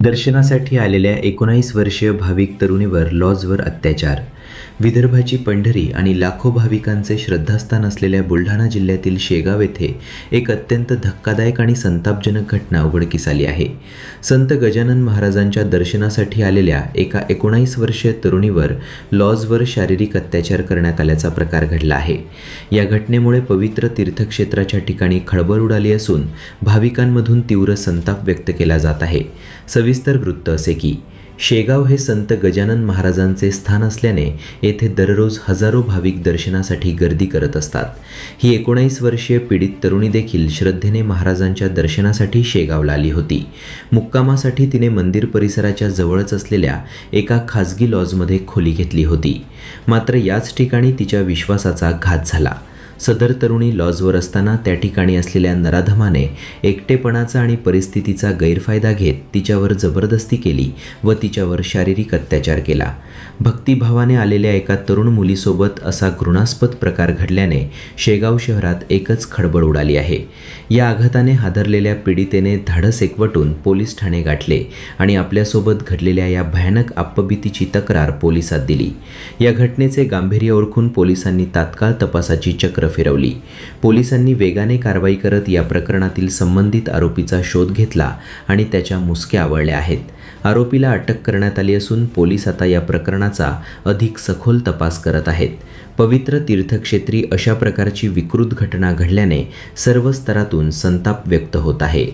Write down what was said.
दर्शनासाठी आलेल्या एकोणावीस वर्षीय भाविक तरुणीवर लॉजवर अत्याचार विदर्भाची पंढरी आणि लाखो भाविकांचे श्रद्धास्थान असलेल्या बुलढाणा जिल्ह्यातील शेगाव येथे एक अत्यंत धक्कादायक आणि संतापजनक घटना उघडकीस आली आहे. संत गजानन महाराजांच्या दर्शनासाठी आलेल्या एका एकोणावीस वर्षीय तरुणीवर लॉजवर शारीरिक अत्याचार करण्यात आल्याचा प्रकार घडला आहे. या घटनेमुळे पवित्र तीर्थक्षेत्राच्या ठिकाणी खळबळ उडाली असून भाविकांमधून तीव्र संताप व्यक्त केला जात आहे. सविस्तर वृत्त असे की शेगाव हे संत गजानन महाराजांचे स्थान असल्याने येथे दररोज हजारो भाविक दर्शनासाठी गर्दी करत असतात. ही एकोणावीस वर्षीय पीडित तरुणी देखील श्रद्धेने महाराजांच्या दर्शनासाठी शेगावला आली होती. मुक्कामासाठी तिने मंदिर परिसराच्या जवळच असलेल्या एका खाजगी लॉजमध्ये खोली घेतली होती. मात्र याच ठिकाणी तिच्या विश्वासाचा घात झाला. सदर तरुणी लॉजवर असताना त्या ठिकाणी असलेल्या नराधमाने एकटेपणाचा आणि परिस्थितीचा गैरफायदा घेत तिच्यावर जबरदस्ती केली व ती तिच्यावर शारीरिक अत्याचार केला. भक्तिभावाने आलेल्या एका तरुण मुलीसोबत असा घृणास्पद प्रकार घडल्याने शेगाव शहरात एकच खळबळ उडाली आहे. या आघाताने हादरलेल्या पीडितेने धाडस एकवटून पोलीस ठाणे गाठले आणि आपल्यासोबत घडलेल्या या भयानक आपबीतीची तक्रार पोलिसात दिली. या घटनेचे गांभीर्य ओळखून पोलिसांनी तात्काळ तपासाची चक्र फिरवली. पोलिसांनी वेगाने कारवाई करत या प्रकरणातील संबंधित आरोपीचा शोध घेतला आणि त्याच्या मुसक्या आवळल्या आहेत. आरोपीला अटक करण्यात आली असून पोलीस आता या प्रकरणाचा अधिक सखोल तपास करत आहेत. पवित्र तीर्थक्षेत्री अशा प्रकारची विकृत घटना घडल्याने सर्व स्तरातून संताप व्यक्त होत आहे.